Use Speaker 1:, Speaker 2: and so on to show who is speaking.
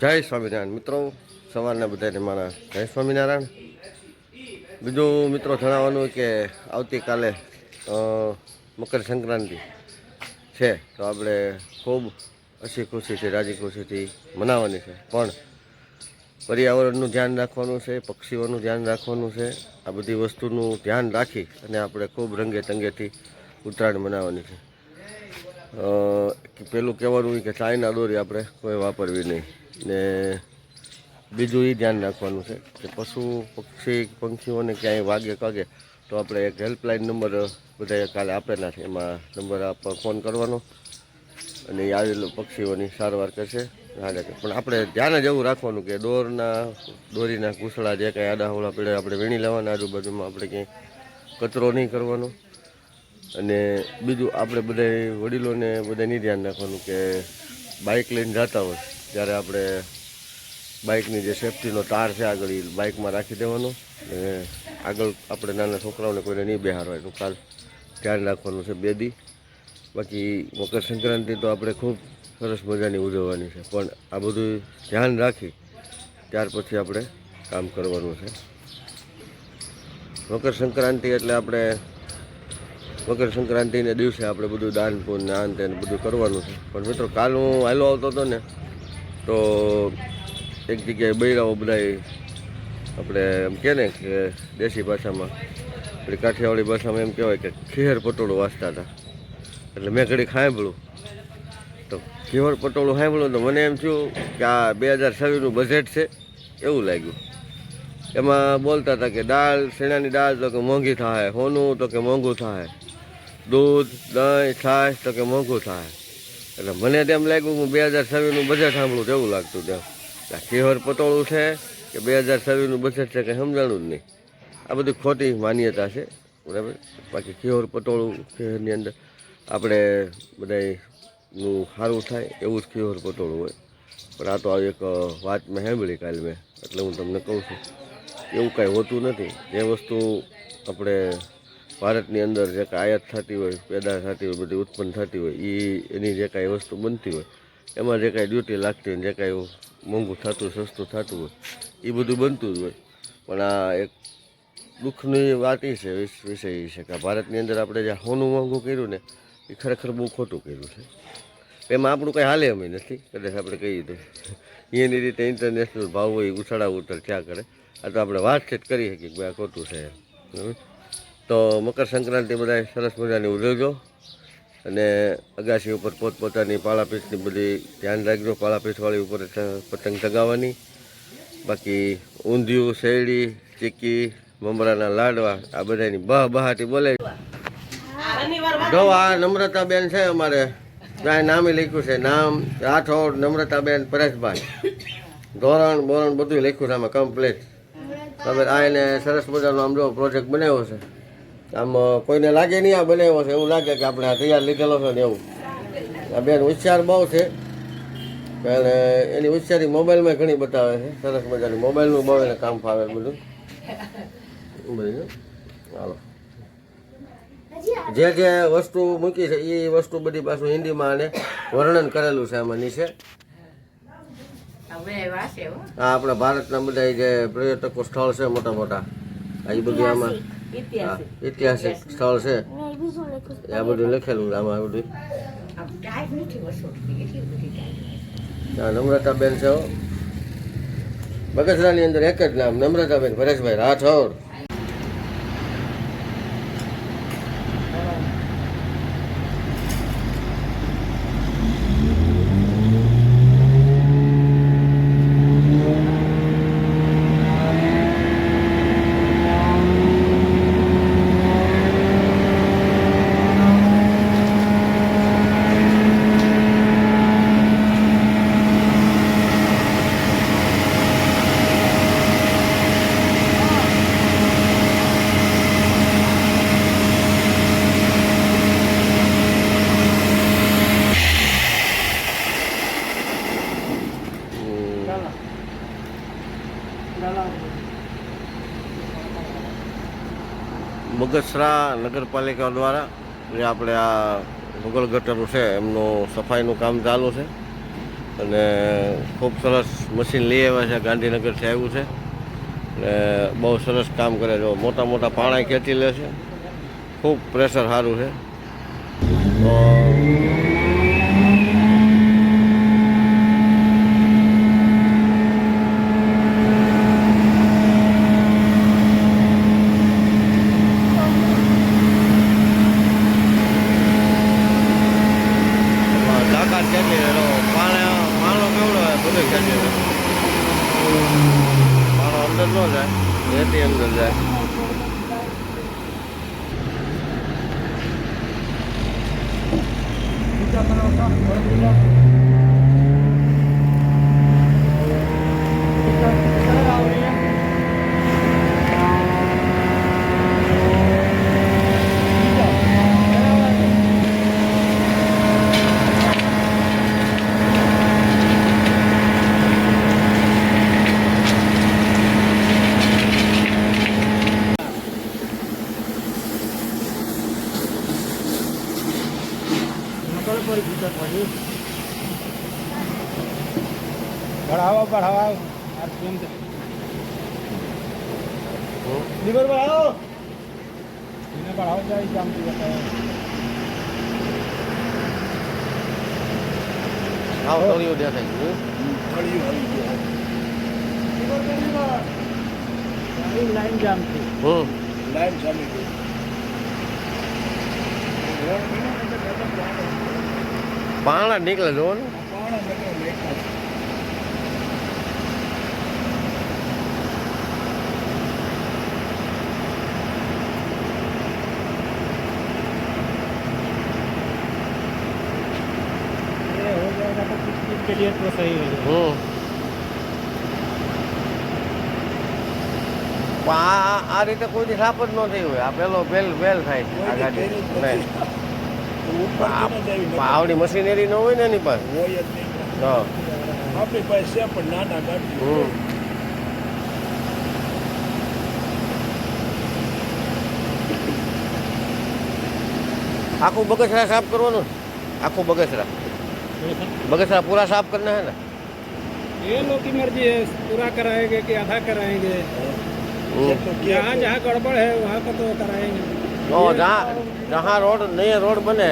Speaker 1: જય સ્વામિનારાયણ. મિત્રો, સવારના બધાને મારા જય સ્વામિનારાયણ. બીજું મિત્રો જણાવવાનું કે આવતીકાલે મકર સંક્રાંતિ છે, તો આપણે ખૂબ હસી ખુશીથી, રાજી ખુશીથી મનાવવાની છે. પણ પર્યાવરણનું ધ્યાન રાખવાનું છે, પક્ષીઓનું ધ્યાન રાખવાનું છે, આ બધી વસ્તુનું ધ્યાન રાખી અને આપણે ખૂબ રંગે તંગેથી ઉત્તરાયણ મનાવવાની છે. પેલું કહેવાનું કે ચાઇના દોરી આપણે કોઈ વાપરવી નહીં. ને બીજું એ ધ્યાન રાખવાનું છે કે પશુ પક્ષી પંખીઓને ક્યાંય વાગે કાગે તો આપણે એક હેલ્પલાઇન નંબર બધાએ કાલે આપેલા છે. એમાં નંબર આપ ફોન કરવાનો અને એ આવેલું પક્ષીઓની સારવાર કરશે. હાલે. પણ આપણે ધ્યાન જ એવું રાખવાનું કે દોરના, દોરીના કૂસળા જે કાંઈ આડાહોળા પડે આપણે વીણી લેવાના, આજુબાજુમાં આપણે ક્યાંય કચરો નહીં કરવાનો. અને બીજું આપણે બધા વડીલોને બધાને ધ્યાન રાખવાનું કે બાઇક લઈને જતા હોય. ત્યારે આપણે બાઇકની જે સેફટીનો તાર છે આગળ એ બાઇકમાં રાખી દેવાનો અને આગળ આપણે નાના છોકરાઓને કોઈને નહીં બેહારવા એનું કાલ ધ્યાન રાખવાનું છે બે દી. બાકી મકર સંક્રાંતિ તો આપણે ખૂબ સરસ મજાની ઉજવવાની છે. પણ આ બધું ધ્યાન રાખી ત્યાર પછી આપણે કામ કરવાનું છે. મકર સંક્રાંતિ એટલે આપણે મકર સંક્રાંતિને દિવસે આપણે બધું દાન પૂન આન તેને બધું કરવાનું છે. પણ મિત્રો, કાલ હું હાલો આવતો હતો ને, તો એક જગ્યાએ બૈરાઓ બધા આપણે એમ કહે ને કે દેશી ભાષામાં, આપણી કાઠિયાવાડી ભાષામાં એમ કહેવાય કે ખીહર પટોળું વાંચતા હતા. એટલે મેં ઘડી સાંભળ્યું. તો ખીહર પટોળું સાંભળ્યું તો મને એમ થયું કે આ બે હજાર છવ્વીસનું બજેટ છે, એવું લાગ્યું. એમાં બોલતા હતા કે દાળ, શેણાની દાળ તો કે મોંઘી થાય, સોનું તો કે મોંઘું થાય. દૂધ, દહીં છાશ તો કે મોંઘું થાય. એટલે મને તેમ લાગ્યું હું બે હજાર છવ્વીસનું બજેટ સાંભળું તેવું લાગતું તેમ. આ ખીહર પટોળું છે કે બે હજાર છવ્વીસનું બજેટ છે કંઈ સમજાણું જ નહીં. આ બધી ખોટી માન્યતા છે, બરાબર? બાકી શિહોર પટોળું શહેરની અંદર આપણે બધાનું સારું થાય એવું જ શિહોર પટોળું હોય. પણ આ તો એક વાત મેં સાંભળી કાલે મેં, એટલે હું તમને કહું છું. એવું કાંઈ હોતું નથી. જે વસ્તુ આપણે ભારતની અંદર જે કાંઈ આયાત થતી હોય, પેદા થતી હોય, બધી ઉત્પન્ન થતી હોય એ એની જે કાંઈ વસ્તુ બનતી હોય, એમાં જે કાંઈ ડ્યુટી લાગતી હોય જે કાંઈ મોંઘું થતું, સસ્તું થતું હોય એ બધું બનતું જ હોય. પણ આ એક દુઃખની વાત એ છે વિષ- વિષય એ છે કે ભારતની અંદર આપણે જે સોનું મોંઘું કર્યું ને એ ખરેખર બહુ ખોટું કર્યું છે. એમાં આપણું કંઈ હાલે અમે નથી, કદાચ આપણે કહીએ તો. એની રીતે ઇન્ટરનેશનલ ભાવ હોય, ઉછાળા ઉતર ક્યાં કરે. આ તો આપણે વાતચીત કરી શકીએ કે ભાઈ આ ખોટું છે. બરાબર? તો મકર સંક્રાંતિ બધા સરસ મજાની ઉજવજો. અને અગાસી ઉપર પોતપોતાની પાળાપીઠની બધી ધ્યાન રાખજો. પાળાપીઠવાળી ઉપર પતંગ ચગાવવાની. બાકી ઊંધિયું, શેરડી ચીકી મમરાના લાડવા, આ બધાની બહ બહાટી બોલે જો આ નમ્રતાબેન છે અમારે. ત્યાં નામે લખ્યું છે. નામ, રાઠોડ, નમ્રતાબેન, પરેશભાઈ. ધોરણ, બોરણ બધું લખ્યું છે. આમાં કમ્પ્લીટ તમે આ એને સરસ મજાનો આમ જો પ્રોજેક્ટ બનાવ્યો છે. આમ કોઈને લાગે નહીં આ બનાવ્યો છે. એવું લાગે કે આપણે આ તૈયાર લીધેલો છે ને એવું. આ બેન હોશિયાર બહુ છે. અને એની હોશિયારી મોબાઈલમાં ઘણી બતાવે છે. સરસ મજાની મોબાઈલનું બહુ એને કામ ફાવે બધું. બધું હાલો. જે જે વસ્તુ મૂકી છે એ વસ્તુ બધી પાછું હિન્દીમાં અને વર્ણન કરેલું છે આમાં નીચે. આ આપણા ભારતના બધા જે પર્યટકો સ્થળ છે મોટા મોટા આ એ બધું આમાં ઐતિહાસિક સ્થળ છે. આ બધું લખેલું આમાં આ બધું. નમ્રતાબેન છે. બગસરાની અંદર એક જ નામ નમ્રતાબેન પરેશભાઈ રાઠોડ. બગસરા નગરપાલિકા દ્વારા જે આપણે આ મુગલ ગટરો છે, એમનું સફાઈનું કામ ચાલુ છે. અને ખૂબ સરસ મશીન લઈ આવ્યા છે, ગાંધીનગરથી આવ્યું છે. અને બહુ સરસ કામ કરે છે. મોટા મોટા પાણા ખેંચી લે છે. ખૂબ પ્રેશર સારું છે. તો તાકાત ખેંચી લે તો પાણા પાણો તો ખેંચી છે માણો અંદર ન જાય રેતી અંદર જાય
Speaker 2: Thank you. बढ़ावा आरपीएम से लीवर बढ़ाओ इन्हें बढ़ाओ जाए जाम की बताया
Speaker 1: આવ તળિયું દેખાય છે
Speaker 2: लाइन जाम थी
Speaker 1: હમ
Speaker 2: लाइन जामी थी
Speaker 1: પાણા નીકળે જો ને
Speaker 2: ये के लिए तो सही हो जाएगा
Speaker 1: હમ પણ આ આ- આ રીતે કોઈ દી સાપ જ ન થઈ હોય આ પેલો બેલ બેલ થાય છે આ ગાડી નહીં આ- પણ આવડી મશીનરી ન હોય ને એની પાસે હા
Speaker 2: આપણી પાસે છે પણ નાના ગાડી
Speaker 1: હમ આખું બગસરા સાફ કરવાનું ને? આખું બગસરા बगसरा पूरा साफ करना है ना
Speaker 2: ये लोग की मर्जी है पूरा कराएंगे कि आधा कराएंगे जहाँ जहाँ गड़बड़ है वहाँ का तो कराएंगे
Speaker 1: तो जहाँ जहाँ रोड नए रोड बने